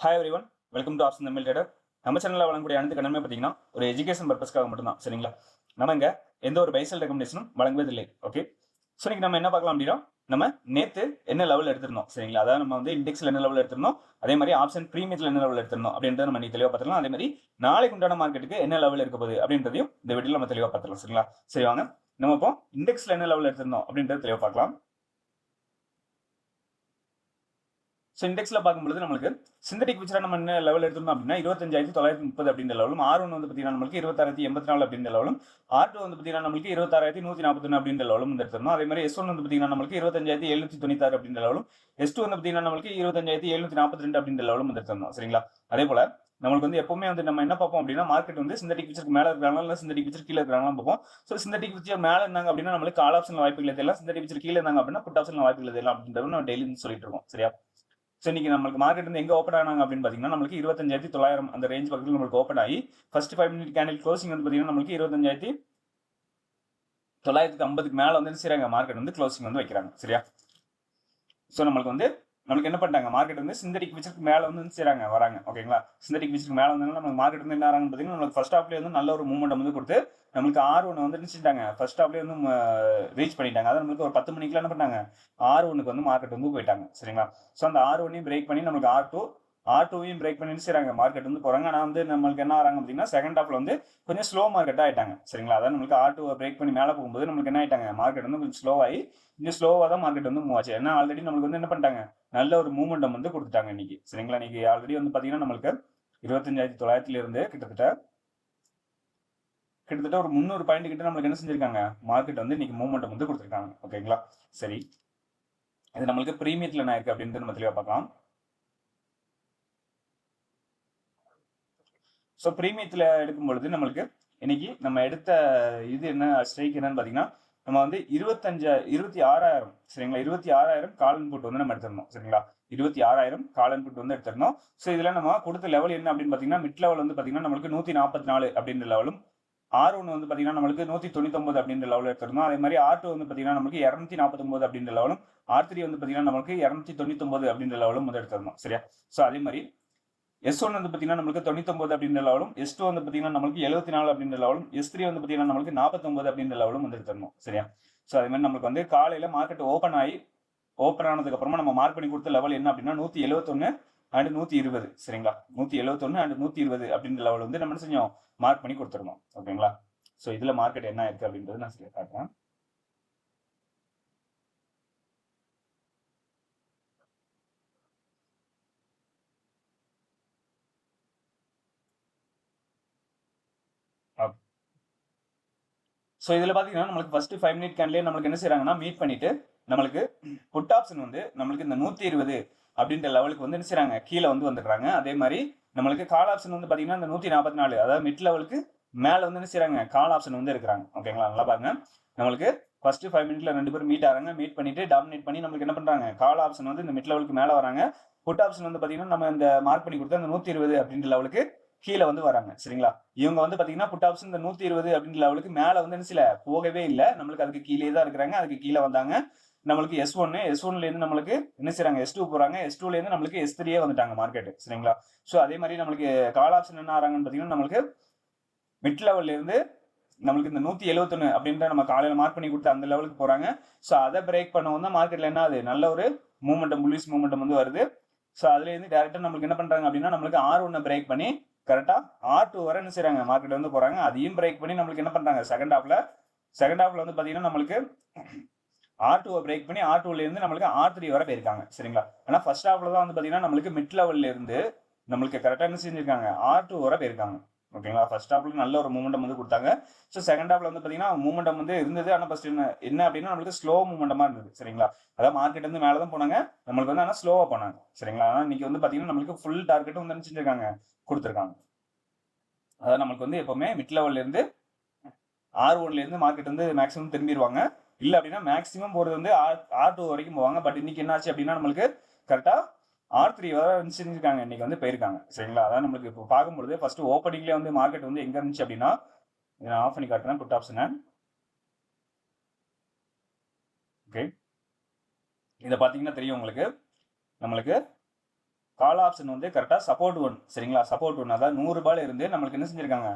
Hi everyone welcome to option Tamil trader நம்ம சேனலில் வழங்கக்கூடிய அனைத்து கடமை பார்த்தீங்கன்னா ஒரு எஜுகேஷன் பர்பஸ்க்காக மட்டும்தான் சரிங்களா? நம்ம இங்கே எந்த ஒரு பைசல் ரெக்கமெண்டேஷனும் வழங்குவதில்லை ஓகே ஸோ இன்னைக்கு நம்ம என்ன பார்க்கலாம் அப்படின்னா நம்ம நேற்று என்ன லெவல் எடுத்திருந்தோம் சரிங்களா? அதாவது நம்ம வந்து இண்டெக்ஸில் என்ன லெவல் எடுத்திருந்தோம் அதே மாதிரி ஆப்ஷன் ப்ரீமியத்தில் என்ன லெவல் எடுத்திருந்தோம் அப்படின்றத நம்ம நீ தெளிவாக பார்த்துக்கலாம் அதே மாதிரி நாளைக்கு உண்டான மார்க்கெட்டுக்கு என்ன லெவல் இருக்க போகுது அப்படின்றதையும் இந்த வீடியோவில் நம்ம தெளிவாக பார்த்துக்கலாம் சரிங்களா? சரி வாங்க. நம்ம இப்போ இண்டெக்ஸில் என்ன லெவல் எடுத்திருந்தோம் அப்படின்றத தெளிவாக பார்க்கலாம். ஸோ இண்டெக்ஸில் பார்க்கும்போது நம்மளுக்கு சிந்தடிக் ஃபியூச்சராக நம்ம என்ன லெவல் எடுத்தோம் அப்படின்னா இருபத்தஞ்சாயிரத்தி தொள்ளாயிரத்தி முப்பது அப்படின்ற லெவலும் ஆர் ஒன் வந்து பார்த்தீங்கன்னா நம்மளுக்கு இருபத்தாயிரத்தி எண்பத்தி நாலு அப்படின்ற லெவலும் ஆர் டூ வந்து பார்த்தீங்கன்னா நம்மளுக்கு இருபத்தாயிரத்தி நூற்றி நாற்பத்தொன்று அப்படின்ற லெவலும் வந்து எடுத்திருந்தோம். அதே மாதிரி எஸ் ஒன் வந்து பார்த்தீங்கன்னா நம்மளுக்கு இருபத்தஞ்சாயிரத்தி எழுநூற்றி தொண்ணூத்தாறு அப்படின்ற லெவலும் எஸ் டூ வந்து பார்த்தீங்கன்னா நம்மளுக்கு இருபத்தஞ்சாயிரத்தி எழுநூற்றி நாற்பத்தி ரெண்டு அப்படின்ற லெவலும் வந்து எடுத்திருந்தோம். சரிங்களா? அதே போல நம்மளுக்கு வந்து எப்பவுமே வந்து நம்ம என்ன பார்ப்போம் அப்படின்னா மார்க்கெட் வந்து சிந்தடிக் ஃபியூச்சருக்கு மேலே இருக்கிறாங்களா இல்லை சிந்தடிக் ஃபியூச்சர் கீழே இருக்கிறாங்களா பார்ப்போம். ஸோ சிந்தடிக் ஃபியூச்சர் மேலே இருந்தாங்க அப்படின்னா நம்மளுக்கு கால் ஆப்ஷன் வாய்ப்புகள் தெரியல சிந்தடிக் ஃபியூச்சர் கீழே இருந்தாங்க அப்படின்னா புட் ஆப்ஷன் வாய்ப்புகள் இதெல்லாம் அப்படின்றது நம்ம டெய்லி சொல்லிட்டு இருக்கோம். சரியா? ஸோ இன்னைக்கு நம்மளுக்கு மார்க்கெட் வந்து எங்கே ஓப்பன் ஆனாங்க அப்படின்னு பார்த்தீங்கன்னா நம்மளுக்கு இருபத்தஞ்சாயிரத்தி தொள்ளாயிரம் அந்த ரேஞ்ச் பக்கத்தில் நம்மளுக்கு ஓப்பன் ஆகி first five minute candle closing வந்து பார்த்தீங்கன்னா நம்மளுக்கு இருபத்தஞ்சாயிரத்தி தொள்ளாயிரத்தி ஐம்பதுக்கு மேலே வந்து என்ன மார்க்கெட் வந்து க்ளோசிங் வந்து வைக்கிறாங்க. சரியா? ஸோ நம்மளுக்கு வந்து நம்மளுக்கு என்ன பண்ணிட்டாங்க? மார்க்கெட் வந்து சிந்தடிக் விச்சருக்கு மேலே வந்து என்ன வராங்க. ஓகேங்களா சிந்தடிக் விச்சருக்கு மேலே வந்து நம்ம மார்க்கெட் வந்து என்ன ஆகிறாங்கன்னு பார்த்தீங்கன்னா நம்மளுக்கு ஃபர்ஸ்ட் ஹாஃப்லேயே வந்து நல்ல ஒரு மூவ்மெண்ட் வந்து கொடுத்து நம்மளுக்கு ஆர் ஒன்று வந்து நினச்சிட்டாங்க. ஃபர்ஸ்ட் ஹாஃப்லேயே வந்து ரீச் பண்ணிட்டாங்க. அதான் நம்மளுக்கு ஒரு பத்து மணிக்குலாம் என்ன பண்ணாங்க? ஆர் ஒன்றுக்கு வந்து மார்க்கெட் வந்து போயிட்டாங்க. சரிங்களா? ஸோ அந்த ஆர் ஒன்னையும் பிரேக் பண்ணி நம்மளுக்கு ஆர் டூ ஆர் டூவையும் பிரேக் பண்ணி செய்கிறாங்க மார்க்கெட் வந்து போகிறாங்க ஆனால் வந்து நம்மளுக்கு என்ன ஆகிறாங்க அப்படின்னா செகண்ட் ஹாஃபில் வந்து கொஞ்சம் ஸ்லோ மார்க்கெட்டாக ஆயிட்டாங்க. சரிங்களா? அதான் நம்மளுக்கு ஆர் டூவை பிரேக் பண்ணி மேலே போகும்போது நம்மளுக்கு என்ன ஆயிட்டாங்க? மார்க்கெட் வந்து கொஞ்சம் ஸ்லோவாகி கொஞ்சம் ஸ்லோவாக தான் மார்க்கெட் வந்து மூவ் ஆச்சு. ஏன்னா ஆல்ரெடி நம்மளுக்கு வந்து என்ன பண்ணிட்டாங்க? நல்ல ஒரு மூமெண்டம் வந்து கொடுத்துட்டாங்க இன்னைக்கு. சரிங்களா? இன்னைக்கு ஆல்ரெடி வந்து பார்த்தீங்கன்னா நம்மளுக்கு இருபத்தஞ்சாயிரத்தி தொள்ளாயிரத்துல இருந்து கிட்டத்தட்ட கிட்டத்தட்ட ஒரு முந்நூறு பாயிண்ட் கிட்ட நம்மளுக்கு என்ன செஞ்சிருக்காங்க? மார்க்கெட் வந்து இன்னைக்கு மூவ்மெண்ட் வந்து கொடுத்துருக்காங்க. ஓகேங்களா சரி. இது நம்மளுக்கு ப்ரீமியத்தில் என்ன இருக்கு அப்படின்ட்டு நம்ம தெளிவாக பார்க்கலாம். ஸோ ப்ரீமியத்தில் எடுக்கும் பொழுது நம்மளுக்கு இன்னைக்கு நம்ம எடுத்த இது என்ன ஸ்ட்ரைக் என்னன்னு பார்த்தீங்கன்னா நம்ம வந்து இருபத்தஞ்சா இருபத்தி ஆறாயிரம் சரிங்களா? இருபத்தி ஆறாயிரம் கால் இன்புட் வந்து நம்ம எடுத்திருந்தோம் சரிங்களா? இருபத்தி ஆறாயிரம் கால் இன்புட் வந்து எடுத்திருந்தோம். ஸோ இதில் நம்ம கொடுத்த லெவல் என்ன அப்படின்னு பார்த்தீங்கன்னா மிட் லெவல் வந்து பார்த்தீங்கன்னா நம்மளுக்கு நூற்றி நாற்பத்தி நாலு அப்படின்ற லெவலும் ஆர் ஒன்று வந்து பார்த்தீங்கன்னா நம்மளுக்கு நூற்றி தொண்ணூத்தொம்பது அப்படின்ற லெவலில் எடுத்திருந்தோம். அதே மாதிரி ஆர் டூ வந்து பார்த்தீங்கன்னா நம்மளுக்கு இரநூத்தி நாற்பத்தொம்பது அப்படின்ற லெவலும் ஆர் த்ரீ வந்து பார்த்தீங்கன்னா நம்மளுக்கு இரநூத்தி தொண்ணூத்தொம்பது அப்படின்ற லெவலும் வந்து எடுத்திருந்தோம். சரியா? ஸோ அதே மாதிரி எஸ் ஒன் வந்து பார்த்தீங்கன்னா நம்மளுக்கு தொண்ணூத்தொம்பது அப்படின்ற லெவலும் எஸ் டூ வந்து பார்த்தீங்கன்னா நம்மளுக்கு எழுபத்தி நாலு அப்படின்ற லெவலும் எஸ் த்ரீ வந்து பார்த்தீங்கன்னா நம்மளுக்கு நாற்பத்தொம்பது அப்படின்ற லெவலும் வந்து எடுத்திருந்தோம் சரியா? ஸோ அதே மாதிரி நம்மளுக்கு வந்து காலையில் மார்க்கெட் ஓப்பன் ஆகி ஓப்பன் ஆனதுக்கப்புறமா நம்ம மார்க் பண்ணி கொடுத்த லெவல் என்ன அப்படின்னா நூற்றி எழுபத்தொன்று அண்ட் நூற்றி இருபது சரிங்களா? நூற்றி எழுபத்தொன்று அண்ட் நூற்றி இருபது அப்படின்ற லெவல் வந்து நம்ம என்ன செஞ்சோம்? மார்க் பண்ணி கொடுத்துருந்தோம் ஓகேங்களா? ஸோ இதில் மார்க்கெட் என்ன இருக்கு அப்படின்றது நான் சொல்லி காட்டுறேன். ஸோ இதில் பார்த்தீங்கன்னா நம்மளுக்கு ஃபர்ஸ்ட் ஃபைவ் மினிட் கேன்லேயே நம்மளுக்கு என்ன செய்யறாங்கன்னா மீட் பண்ணிட்டு நம்மளுக்கு புட் ஆப்ஷன் வந்து நம்மளுக்கு இந்த நூற்றி இருபது அப்படின்ற லெவலுக்கு வந்து என்ன செய்கிறாங்க கீழே வந்து வந்துடுறாங்க. அதே மாதிரி நம்மளுக்கு கால் ஆப்ஷன் வந்து பார்த்தீங்கன்னா இந்த நூற்றி நாற்பத்தி நாலு அதாவது மிட் லெவலுக்கு மேலே வந்து என்ன செய்கிறாங்க கால் ஆப்ஷன் வந்து இருக்கிறாங்க ஓகேங்களா நல்லா பாருங்க. நம்மளுக்கு ஃபர்ஸ்ட் ஃபைவ் மினிட்ல ரெண்டு பேரும் மீட் ஆகிறாங்க. மீட் பண்ணிட்டு டாமினேட் பண்ணி நம்மளுக்கு என்ன பண்றாங்க? கால் ஆப்ஷன் வந்து இந்த மிட் லெவலுக்கு மேலே வராங்க. புட் ஆப்ஷன் வந்து பார்த்தீங்கன்னா நம்ம இந்த மார்க் பண்ணி கொடுத்த அந்த நூற்றி இருபது அப்படின்ற லெவலுக்கு கீழே வந்து வராங்க. சரிங்களா? இவங்க வந்து பார்த்தீங்கன்னா புட் ஆப்ஷன் இந்த நூற்றி இருபது அப்படின்ற லெவலுக்கு மேலே வந்து என்ன சில போகவே இல்லை. நம்மளுக்கு அதுக்கு கீழே தான் இருக்கிறாங்க. அதுக்கு கீழே வந்தாங்க. நம்மளுக்கு எஸ் ஒன்னு எஸ் ஒன்லேருந்து நம்மளுக்கு என்ன செய்யறாங்க எஸ் டூ போறாங்க. எஸ் டூலேருந்து நம்மளுக்கு எஸ் த்ரீயே வந்துட்டாங்க மார்க்கெட் சரிங்களா? ஸோ அதே மாதிரி நம்மளுக்கு கால் ஆப்ஷன் என்ன ஆறாங்கன்னு பார்த்தீங்கன்னா நம்மளுக்கு மிட் லெவல்லேருந்து நம்மளுக்கு இந்த நூத்தி எழுபத்தொன்னு அப்படின்ற நம்ம காலையில மார்க் பண்ணி கொடுத்து அந்த லெவலுக்கு போறாங்க. ஸோ அதை பிரேக் பண்ணவும் தான் மார்க்கெட்ல என்ன அது நல்ல ஒரு மூமெண்டம் புல்லிஸ் மூமெண்டம் வந்து வருது. ஸோ அதுல இருந்து டேரக்டா நம்மளுக்கு என்ன பண்றாங்க அப்படின்னா நம்மளுக்கு ஆர் ஒன்னை பிரேக் பண்ணி கரெக்டா ஆர் டூ வரை என்ன செய்றாங்க? மார்க்கெட் வந்து போறாங்க. அதையும் பிரேக் பண்ணி நம்மளுக்கு என்ன பண்றாங்க? செகண்ட் ஹாஃப்ல செகண்ட் ஹாஃப்ல வந்து பாத்தீங்கன்னா நம்மளுக்கு ஆர் டூவை பிரேக் பண்ணி ஆர் டூலேருந்து நம்மளுக்கு ஆர் த்ரீ வரை போயிருக்காங்க. சரிங்களா? ஆனால் ஃபர்ஸ்ட் ஹாஃபில் தான் வந்து பார்த்தீங்கன்னா நம்மளுக்கு மிட் லெவல்ல இருந்து நம்மளுக்கு கரெக்டாக என்ன செஞ்சுருக்காங்க? ஆர் டூ வர போயிருக்காங்க. ஓகேங்களா? ஃபர்ஸ்ட் ஹாஃபில் நல்ல ஒரு மூமெண்டம் வந்து கொடுத்தாங்க. ஸோ செகண்ட் ஹாஃபில் வந்து பார்த்தீங்கன்னா மூமெண்டம் வந்து இருந்தது. ஆனால் ஃபர்ஸ்ட் என்ன என்ன அப்படின்னா நம்மளுக்கு ஸ்லோ மூமெண்டமாக இருந்தது. சரிங்களா? அதாவது மார்க்கெட் வந்து மேலே தான் போனாங்க. நம்மளுக்கு வந்து ஆனால் ஸ்லோவாக போனாங்க. சரிங்களா? ஆனால் இன்னைக்கு வந்து பார்த்தீங்கன்னா நம்மளுக்கு ஃபுல் டார்கெட்டும் வந்து என்ன கொடுத்துருக்காங்க. அதாவது நம்மளுக்கு வந்து எப்போவுமே மிட் லெவல்லேருந்து ஆர் ஒன்லேருந்து மார்க்கெட் வந்து மேக்ஸிமம் திரும்பிடுவாங்க இல்லை அப்படின்னா மேக்ஸிமம் போகிறது வந்து ஆர் ஆர் டூ வரைக்கும் போவாங்க. பட் இன்னைக்கு என்னாச்சு அப்படின்னா நம்மளுக்கு கரெக்டாக ஆர் த்ரீ வர இருக்காங்க இன்னைக்கு வந்து போயிருக்காங்க. சரிங்களா? அதான் நம்மளுக்கு இப்போ பார்க்கும்பொழுது ஃபர்ஸ்ட் ஓப்பனிங்லேயே வந்து மார்க்கெட் வந்து எங்கே இருந்துச்சு அப்படின்னா இதை நான் ஆஃப் பண்ணி காட்டுறேன். புட் ஆப்ஷனை ஓகே இதை பார்த்தீங்கன்னா தெரியும் உங்களுக்கு. நம்மளுக்கு கால் ஆப்ஷன் வந்து கரெக்டாக சப்போர்ட் ஒன் சரிங்களா? சப்போர்ட் ஒன் அதாவது நூறுரூபாயில் இருந்து நம்மளுக்கு என்ன செஞ்சுருக்காங்க?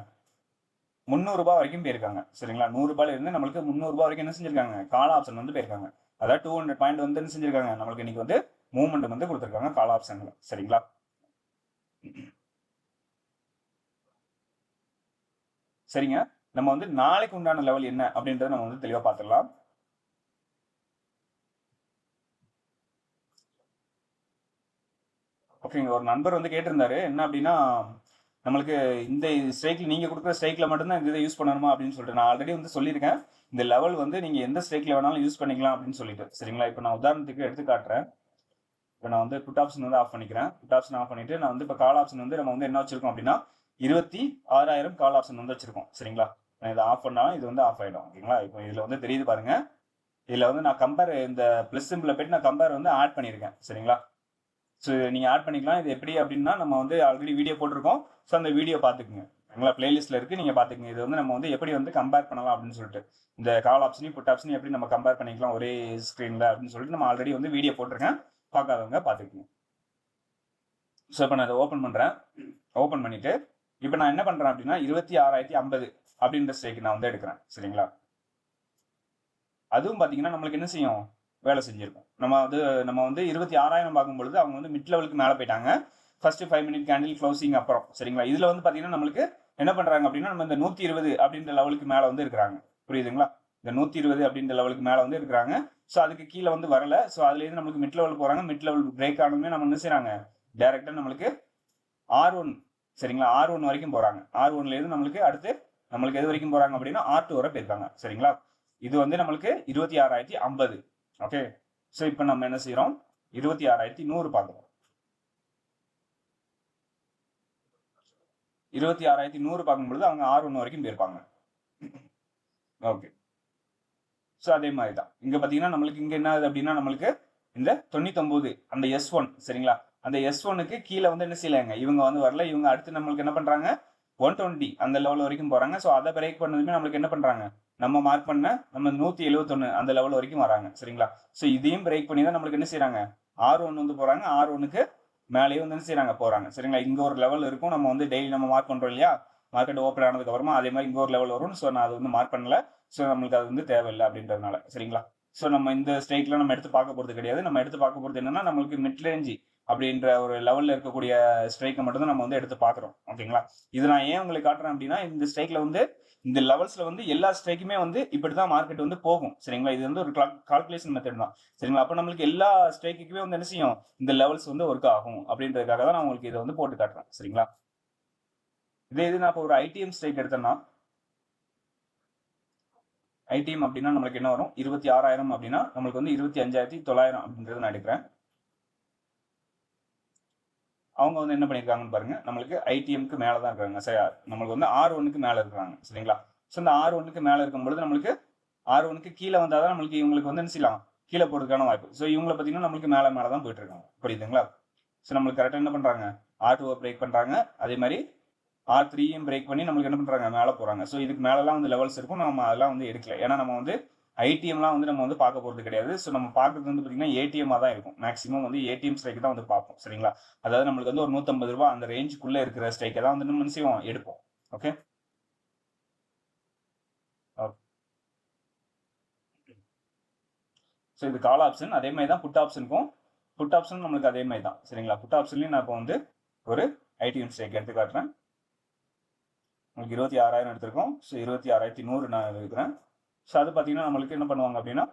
முந்நூறுரூபா வரைக்கும் போயிருக்காங்க. சரிங்களா? நூறுரூபாயில இருந்து நம்மளுக்கு முந்நூறுபா வரைக்கும் என்ன செஞ்சிருக்காங்க? கால ஆப்ஷன் வந்து போயிருக்காங்க. அதாவது டூ ஹண்ட்ரட் பாயிண்ட் வந்து என்ன செஞ்சிருக்காங்க? நம்மளுக்கு இன்னைக்கு வந்து மூவ்மெண்ட் வந்து கொடுத்துருக்காங்க கால ஆப்ஷன்ல சரிங்களா? சரிங்க. நம்ம வந்து நாளைக்கு உண்டான லெவல் என்ன அப்படின்றத நம்ம வந்து தெளிவாக பார்த்துடலாம் ஓகேங்க ஒரு நண்பர் வந்து கேட்டிருந்தாரு. என்ன அப்படின்னா நம்மளுக்கு இந்த ஸ்ட்ரைக்கில் நீங்கள் கொடுக்குற ஸ்ட்ரைக்கில் மட்டும்தான் இந்த இதை யூஸ் பண்ணணுமா அப்படின்னு சொல்லிட்டு நான் ஆல்ரெடி வந்து சொல்லியிருக்கேன். இந்த லெவல் வந்து நீங்கள் எந்த ஸ்ட்ரைக்கில் வேணாலும் யூஸ் பண்ணிக்கலாம் அப்படின்னு சொல்லிட்டு. சரிங்களா? இப்போ நான் உதாரணத்துக்கு எடுத்து காட்டுறேன். இப்போ நான் வந்து புட் ஆப்ஷன் வந்து ஆஃப் பண்ணிக்கிறேன். புட் ஆப்ஷன் ஆஃப் பண்ணிட்டு நான் வந்து இப்போ கால் ஆப்ஷன் வந்து நம்ம வந்து என்ன வச்சிருக்கோம் அப்படின்னா இருபத்தி ஆறாயிரம் கால் ஆப்ஷன் வந்து வச்சிருக்கோம். சரிங்களா? நான் இதை ஆஃப் பண்ணாலும் இது வந்து ஆஃப் ஆகிடும் ஓகேங்களா? இப்போ இதில் வந்து தெரியுது பாருங்க. இதில் வந்து நான் கம்பேர் இந்த ப்ளஸ் சிம்பிளை போயிட்டு நான் கம்பேர் வந்து ஆட் பண்ணியிருக்கேன். சரிங்களா? ஸோ நீங்கள் ஆட் பண்ணிக்கலாம். இது எப்படி அப்படின்னா நம்ம வந்து ஆல்ரெடி வீடியோ போட்டிருக்கோம். ஸோ அந்த வீடியோ பார்த்துக்குங்க. சரிங்களா பிளேலிஸ்ட்டில் இருக்குது நீங்கள் பார்த்துக்குங்க. இது வந்து நம்ம வந்து எப்படி வந்து கம்பேர் பண்ணலாம் அப்படின்னு சொல்லிட்டு. இந்த கால் ஆப்ஷனையும் புட் ஆப்ஷனையும் எப்படி நம்ம கம்பேர் பண்ணிக்கலாம் ஒரே ஸ்க்ரீனில் அப்படின்னு சொல்லிட்டு நம்ம ஆல்ரெடி வந்து வீடியோ போட்டிருக்கேன். பார்க்காதவங்க பார்த்துக்குங்க. ஸோ இப்போ நான் இதை ஓப்பன் பண்ணுறேன் ஓப்பன் பண்ணிவிட்டு இப்போ நான் என்ன பண்ணுறேன் அப்படின்னா இருபத்தி ஆறாயிரத்தி ஐம்பது அப்படின்ற ஸ்டேக்கு நான் வந்து எடுக்கிறேன். சரிங்களா? அதுவும் பார்த்தீங்கன்னா நம்மளுக்கு என்ன செய்யும்? வேலை செஞ்சுருக்கோம். நம்ம அது நம்ம வந்து இருபத்தி ஆறாயிரம் பார்க்கும்பொழுது அவங்க வந்து மிட் லெவலுக்கு மேலே போயிட்டாங்க. First five minute candle closing அப்புறம் சரிங்களா? இதில் வந்து பார்த்தீங்கன்னா நம்மளுக்கு என்ன பண்ணுறாங்க அப்படின்னா நம்ம இந்த நூற்றி இருபது அப்படின்ற லெவலுக்கு மேலே வந்து இருக்கிறாங்க. புரியுதுங்களா? இந்த நூற்றி இருபது அப்படின்ற லெவலுக்கு மேலே வந்து இருக்கிறாங்க. ஸோ அதுக்கு கீழே வந்து வரல. ஸோ அதுலேருந்து நம்மளுக்கு மிட் லெவல் போகிறாங்க மிட் லெவல் பிரேக் ஆனதுமே நம்ம என்ன செய்கிறாங்க டேரெக்டாக நம்மளுக்கு ஆர் ஒன் சரிங்களா? ஆர் ஒன் வரைக்கும் போகிறாங்க ஆர் ஒன்லேருந்து நம்மளுக்கு அடுத்து நம்மளுக்கு எது வரைக்கும் போகிறாங்க அப்படின்னா ஆர் டூ வரை போயிருக்காங்க. சரிங்களா? இது வந்து நம்மளுக்கு இருபத்தி ஆறாயிரத்தி ஐம்பது. ஓகே ஸோ இப்போ நம்ம என்ன செய்கிறோம் இருபத்தி ஆறாயிரத்தி நூறு பார்க்குறோம். இருபத்தி ஆறாயிரத்தி நூறு பார்க்கும்பொழுது அவங்க ஆறு ஒன்று வரைக்கும் போயிருப்பாங்க. ஓகே ஸோ அதே மாதிரி தான் இங்கே பார்த்தீங்கன்னா நம்மளுக்கு இங்கே என்ன ஆகுது அப்படின்னா நம்மளுக்கு இந்த தொண்ணூத்தொம்பது அந்த எஸ் ஒன் சரிங்களா? அந்த எஸ் ஒனுக்கு கீழே வந்து என்ன செய்யலைங்க? இவங்க வந்து வரல. இவங்க அடுத்து நம்மளுக்கு என்ன பண்ணுறாங்க ஒன் டுவெண்ட்டி அந்த லெவல் வரைக்கும் போகிறாங்க ஸோ அதை பிரேக் பண்ணதுமே நம்மளுக்கு என்ன பண்ணுறாங்க நம்ம மார்க் பண்ண நம்ம நூற்றி எழுபத்தொன்று அந்த லெவல் வரைக்கும் வராங்க சரிங்களா? ஸோ இதையும் பிரேக் பண்ணி தான் நம்மளுக்கு என்ன செய்கிறாங்க ஆறு ஒன்று வந்து போகிறாங்க ஆறு ஒன்றுக்கு மேலேயே வந்து என்ன செய்கிறாங்க போகிறாங்க சரிங்களா? இங்கே ஒரு லெவல் இருக்கும். நம்ம வந்து டெய்லி நம்ம மார்க் பண்ணுறோம் இல்லையா? மார்க்கெட் ஓப்பன் ஆனதுக்கு அப்புறமா அதே மாதிரி இங்கே ஒரு லெவல் வரும். ஸோ நான் அது வந்து மார்க் பண்ணல. ஸோ நம்மளுக்கு அது வந்து தேவையில்லை அப்படின்றதுனால சரிங்களா? ஸோ நம்ம இந்த ஸ்ட்ரைக்ல நம்ம எடுத்து பார்க்க போகிறது கிடையாது. நம்ம எடுத்து பார்க்க போகிறது என்னன்னா நம்மளுக்கு மிட்ரேஞ்சி அப்படின்ற ஒரு லெவலில் இருக்கக்கூடிய ஸ்ட்ரைக்கை மட்டும் தான் நம்ம வந்து எடுத்து பார்க்குறோம். ஓகேங்களா இது நான் ஏன் உங்களுக்கு காட்டுறேன் அப்படின்னா இந்த ஸ்ட்ரைக்ல வந்து இந்த லெவல்ஸ்ல வந்து எல்லா ஸ்ட்ரைக்குமே வந்து இப்படி தான் மார்க்கெட் வந்து போகும். சரிங்களா? இது வந்து ஒரு கால்குலேஷன் மெத்தட் தான். சரிங்களா? அப்போ நம்மளுக்கு எல்லா ஸ்ட்ரைக்குமே வந்து என்ன செய்யும்? இந்த லெவல்ஸ் வந்து ஒர்க் ஆகும். அப்படின்றதுக்காக தான் நான் உங்களுக்கு இதை வந்து போட்டு காட்டுறேன். சரிங்களா? இதே இது நான் இப்போ ஒரு ஐடிஎம் ஸ்ட்ரைக் எடுத்தேன்னா ஐடிஎம் அப்படின்னா நம்மளுக்கு என்ன வரும்? இருபத்தி ஆறாயிரம் அப்படின்னா நம்மளுக்கு வந்து இருபத்தி அஞ்சாயிரத்தி தொள்ளாயிரம் அப்படின்றது நான் எடுக்கிறேன். அவங்க வந்து என்ன பண்ணியிருக்காங்கன்னு பாருங்க. நம்மளுக்கு ஐடிஎம்க்கு மேலே தான் இருக்காங்க. சரியா நம்மளுக்கு வந்து ஆர் ஒன்னுக்கு மேலே இருக்கிறாங்க சரிங்களா? ஸோ இந்த ஆர் ஒன்னுக்கு மேலே இருக்கும் பொழுது நம்மளுக்கு ஆர் ஒன்னுக்கு கீழே வந்தால் தான் நம்மளுக்கு இவங்களுக்கு வந்து என்ன செய்யலாம்? கீழே போகிறதுக்கான வாய்ப்பு. ஸோ இவங்களை பார்த்தீங்கன்னா நம்மளுக்கு மேலே மேலே தான் போயிட்டு இருக்காங்க. புரியுதுங்களா? ஸோ நம்மளுக்கு கரெக்டாக என்ன பண்ணுறாங்க ஆர் டூவை பிரேக் பண்ணுறாங்க அதே மாதிரி ஆர் த்ரீயும் பிரேக் பண்ணி நம்மளுக்கு என்ன பண்ணுறாங்க மேலே போகிறாங்க ஸோ இதுக்கு மேலெலாம் வந்து லெவல்ஸ் இருக்கும். நம்ம அதெல்லாம் வந்து எடுக்கல. ஏன்னா நம்ம வந்து ஐடிஎம்லாம் வந்து நம்ம வந்து பார்க்க போகிறது கிடையாது. ஸோ நம்ம பார்க்குறது வந்து பார்த்தீங்கன்னா ஏடிஎம்மாக தான் இருக்கும். மேக்ஸிமம் வந்து ஏடிஎம் ஸ்ட்ரைக் தான் வந்து பார்ப்போம். சரிங்களா? அதாவது நம்மளுக்கு வந்து ஒரு நூற்றம்பது ரூபா அந்த ரேஞ்சுக்குள்ளே இருக்கிற ஸ்ட்ரைக்கை தான் வந்து நம்ம செய்வோம்? எடுப்போம். ஓகே ஸோ இது கால் ஆப்ஷன் அதே மாதிரி தான் புட் ஆப்ஷனுக்கும் புட் ஆப்ஷன் நம்மளுக்கு அதே மாதிரி தான். சரிங்களா? புட் ஆப்ஷன்லேயும் நான் இப்போ வந்து ஒரு ஐடிஎம் ஸ்ட்ரைக் எடுத்து காட்டுறேன். உங்களுக்கு இருபத்தி ஆறாயிரம் எடுத்திருக்கோம். ஸோ இருபத்தி ஆறாயிரத்தி நூறு நான் இருக்கிறேன் ஸோ அது பார்த்தீங்கன்னா நம்மளுக்கு என்ன பண்ணுவாங்க அப்படின்னா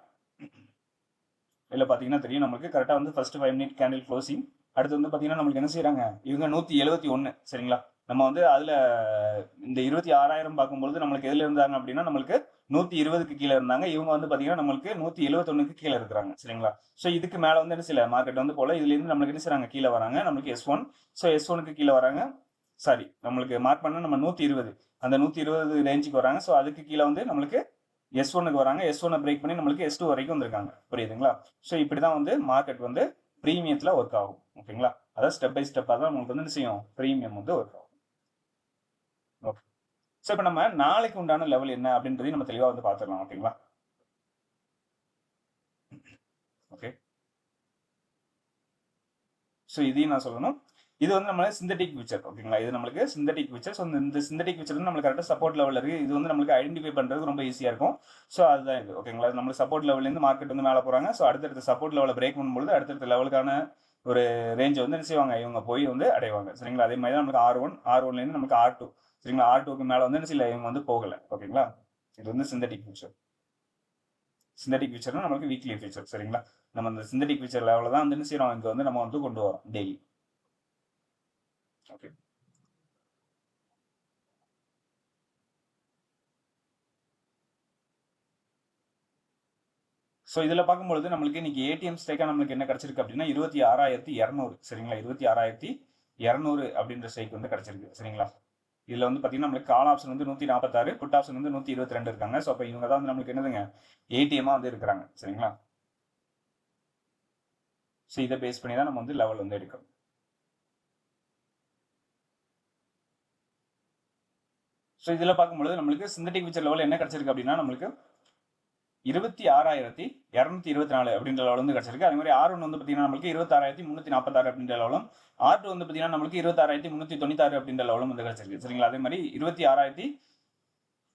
இல்லை பார்த்தீங்கன்னா தெரியும் நம்மளுக்கு. கரெக்டாக வந்து first five minute candle closing அடுத்து வந்து பார்த்தீங்கன்னா நம்மளுக்கு என்ன செய்கிறாங்க இவங்க நூற்றி எழுபத்தி ஒன்று சரிங்களா? நம்ம வந்து அதில் இந்த இருபத்தி ஆறாயிரம் பார்க்கும்பொழுது நம்மளுக்கு எதில் இருந்தாங்க அப்படின்னா நம்மளுக்கு நூற்றி இருபதுக்கு கீழே இருந்தாங்க. இவங்க வந்து பார்த்தீங்கன்னா நம்மளுக்கு நூற்றி எழுபத்தொன்னுக்கு கீழே இருக்கிறாங்க சரிங்களா? ஸோ இதுக்கு மேலே வந்து என்ன சில மார்க்கெட் வந்து போல. இதுலேருந்து நம்மளுக்கு என்ன செய்கிறாங்க கீழே வராங்க. நம்மளுக்கு எஸ் ஒன் ஸோ எஸ் ஒனுக்கு கீழே வராங்க. சாரி நம்மளுக்கு மார்க் பண்ணால் நம்ம நூற்றி இருபது. அந்த நூற்றி இருபது ரேஞ்சுக்கு வராங்க. ஸோ அதுக்கு கீழே வந்து நம்மளுக்கு எஸ் ஒனுக்கு வராங்க. எஸ் ஒனை பிரேக் பண்ணி நம்மளுக்கு எஸ் டூ வரைக்கும் வந்திருக்காங்க. புரியுதுங்களா? ஸோ இப்படி தான் வந்து மார்க்கெட் வந்து ப்ரீமியத்தில் ஒர்க் ஆகும். ஓகேங்களா? அதாவது ஸ்டெப் பை ஸ்டெப்பாக தான் உங்களுக்கு வந்து செய்யும்? ப்ரீமியம் வந்து ஒர்க் ஆகும். ஓகே ஸோ இப்போ நம்ம நாளைக்கு உண்டான லெவல் என்ன அப்படின்றதையும் நம்ம தெளிவாக வந்து பார்த்துடலாம். ஓகேங்களா? ஓகே ஸோ இதையும் நான் சொல்லணும். இது வந்து நம்மளுக்கு சிந்தட்டிக் ஃபியூச்சர் ஓகேங்களா இது நம்மளுக்கு சிந்தட்டிக் ஃபியூச்சர் ஸோ இந்த சிந்தட்டிக் ஃபியூச்சர் வந்து நம்மளுக்கு கரெக்டாக சப்போர்ட் லெவலில் இருக்குது இது வந்து நம்மளுக்கு ஐடென்டிஃபை பண்ணுறது ரொம்ப ஈஸியாக இருக்கும். ஸோ அதுதான் இது ஓகேங்களா நம்மளுக்கு சப்போர்ட் லெவல்லேருந்து மார்க்கெட் வந்து மேலே போகிறாங்க ஸோ அடுத்தடுத்த சப்போர்ட் லெவலில் பிரேக் பண்ணும்போது அடுத்தடுத்த லெவலுக்கான ஒரு ரேஞ்ச் வந்து என்ன செய்வாங்க? இவங்க போய் வந்து அடைவாங்க. சரிங்களா? அதே மாதிரி தான் நமக்கு ஆர் ஒன் ஆர் ஒன்லேருந்து நமக்கு ஆர் டூ சரிங்களா? ஆர் டூக்கு மேலே வந்து என்ன செய்யல? இவங்க வந்து போகலை. ஓகேங்களா இது வந்து சிந்தட்டிக் ஃபியூச்சர் சிந்தட்டிக் ஃபியூச்சர்னா நம்மளுக்கு வீக்லி ஃபியூச்சர் சரிங்களா? நம்ம அந்த சிந்தட்டிக் ஃபியூச்சர் லெவலில் தான் வந்து என்ன செய்யறோம்? இங்கே வந்து நம்ம வந்து கொண்டு வரோம் டெய்லி ஓகே ஸோ இதில் பார்க்கும்பொழுது நம்மளுக்கு இன்னைக்கு ஏடிஎம் ஸ்டேக்காக நம்மளுக்கு என்ன கிடச்சிருக்கு அப்படின்னா இருபத்தி ஆறாயிரத்தி இரநூறு. சரிங்களா? இருபத்தி ஆறாயிரத்தி இரநூறு அப்படின்ற ஸ்டேக் வந்து கிடச்சிருக்கு. சரிங்களா? இதில் வந்து பார்த்தீங்கன்னா நம்மளுக்கு கால் ஆப்ஷன் வந்து நூற்றி நாற்பத்தாறு புட் ஆப்ஷன் வந்து நூற்றி இருபத்தி ரெண்டு இருக்காங்க. ஸோ அப்போ இவங்க தான் வந்து நம்மளுக்கு என்னதுங்க? ஏடிஎம்மாக வந்து இருக்கிறாங்க. சரிங்களா? ஸோ இதை பேஸ் பண்ணி தான் நம்ம வந்து லெவல் வந்து எடுக்கணும் ஸோ இதில் பார்க்கும்பொழுது நம்மளுக்கு சிந்தட்டிக் ஃபியூச்சர் லெவல் என்ன கிடச்சிருக்கு அப்படின்னா நம்மளுக்கு இருபத்தி ஆறாயிரத்தி இரநூத்தி இருபத்தி நாலு அப்படின்ற லெவல் வந்து கிடச்சிருக்கு. அதே மாதிரி ஆர் ஒன் வந்து பார்த்தீங்கன்னா நம்மளுக்கு இருபத்தாறாயிரத்தி முந்நூற்றி நாற்பத்தாறு அப்படின்ற லெவலும் ஆர் டூ வந்து பார்த்தீங்கன்னா நம்மளுக்கு இருபத்தாறாயிரத்தி முந்நூற்றி தொண்ணூத்தாறு அப்படின்ற லெவலும் வந்து கிடச்சிருக்கு. சரிங்களா? அதே மாதிரி இருபத்தி ஆறாயிரத்தி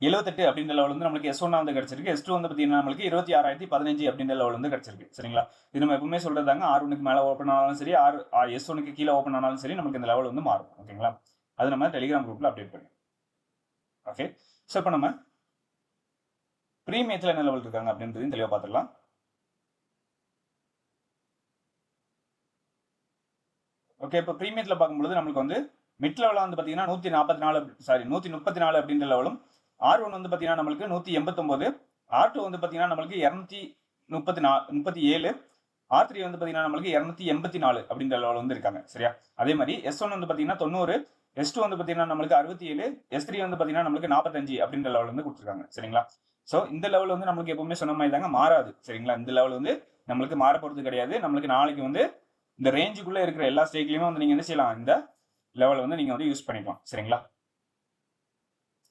எழுபத்தெட்டு அப்படின்ற லெவல் வந்து நம்மளுக்கு எஸ் ஒன்னா வந்து கிடச்சிருக்கு. எஸ் டூ வந்து பார்த்தீங்கன்னா நம்மளுக்கு இருபத்தி ஆறாயிரத்தி பதினஞ்சு அப்படின்ற லெவல் வந்து கிடச்சிருக்கு. சரிங்களா? இது நம்ம எப்பவுமே சொல்றதாங்க ஆர் ஒனுக்கு மேலே ஓப்பன் ஆனாலும் சரி ஆர் எஸ் ஒனுக்கு கீழே ஓப்பன் ஆனாலும் சரி நமக்கு இந்த லெவல் வந்து மாறும். ஓகேங்களா? அது நம்ம டெலிகிராம் குரூப்பில் அப்டேட் பண்ணி ஓகே ஸோ இப்போ நம்ம ப்ரீமியத்தில் என்ன லெவல் இருக்காங்க அப்படின்றதையும் தெளிவாக பார்த்துக்கலாம். ஓகே இப்போ ப்ரீமியத்தில் பார்க்கும்பொழுது நம்மளுக்கு வந்து மிட் லெவலில் வந்து பார்த்தீங்கன்னா நூற்றி நாற்பத்தி நாலு சாரி நூற்றி முப்பத்தி நாலு அப்படின்ற லெவலும் ஆர் ஒன் வந்து பார்த்தீங்கன்னா நம்மளுக்கு நூற்றி எண்பத்தொம்போது ஆர் டூ வந்து பார்த்தீங்கன்னா நம்மளுக்கு இரநூத்தி முப்பத்தி நா முப்பத்தி ஏழு ஆர் த்ரீ வந்து பார்த்தீங்கன்னா நம்மளுக்கு இரநூத்தி எண்பத்தி நாலு அப்படின்ற லெவல் வந்து இருக்காங்க. சரியா? அதே மாதிரி எஸ் ஒன் வந்து பார்த்தீங்கன்னா தொண்ணூறு எஸ் டூ வந்து பார்த்தீங்கன்னா நம்மளுக்கு அறுபத்தி ஏழு எஸ் த்ரீ வந்து பார்த்தீங்கன்னா நம்மளுக்கு நாற்பத்தஞ்சு அப்படின்ற லெவல் வந்து கொடுத்துருக்காங்க சரிங்களா? ஸோ இந்த லெவல் வந்து நம்மளுக்கு எப்பவுமே சொன்ன மாதிரி தாங்க மாறாது சரிங்களா? இந்த லெவல் வந்து நம்மளுக்கு மாற போகிறது கிடையாது. நம்மளுக்கு நாளைக்கு வந்து இந்த ரேஞ்சுக்குள்ளே இருக்கிற எல்லா ஸ்டேக்லையுமே வந்து நீங்கள் என்ன செய்யலாம்? இந்த லெவல் வந்து நீங்கள் வந்து யூஸ் பண்ணிக்கலாம் சரிங்களா?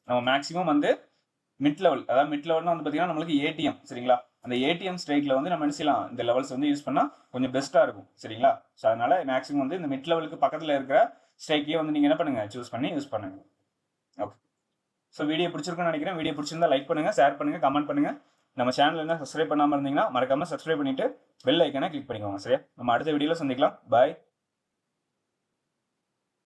நம்ம மேக்ஸிமம் வந்து மிட் லெவல் அதாவது மிட் லெவல்னா வந்து பார்த்தீங்கன்னா நம்மளுக்கு ஏடிஎம் சரிங்களா? அந்த ஏடிஎம் ஸ்ட்ரைக்கில் வந்து நம்ம என்ன செய்யலாம்? இந்த லெவல்ஸ் வந்து யூஸ் பண்ணால் கொஞ்சம் பெஸ்ட்டாக இருக்கும் சரிங்களா? ஸோ அதனால மேக்ஸிமம் வந்து இந்த மிட் லெவலுக்கு பக்கத்தில் இருக்கிற ஸ்ட்ரைக்கையே வந்து நீங்கள் என்ன பண்ணுங்க? சூஸ் பண்ணி யூஸ் பண்ணுங்க. ஓகே ஸோ வீடியோ பிடிச்சிருக்குன்னு நினைக்கிறேன். வீடியோ பிடிச்சிருந்தா லைக் பண்ணுங்க ஷேர் பண்ணுங்க கமெண்ட் பண்ணுங்க. நம்ம சேனல் என்ன சப்ஸ்கிரைப் பண்ணாமல் இருந்தீங்கன்னா மறக்காம சப்ஸ்கிரைப் பண்ணிட்டு பெல் ஐக்கனை கிளிக் பண்ணிக்கோங்க. சரியா? நம்ம அடுத்த வீடியோவில் சந்திக்கலாம். பாய்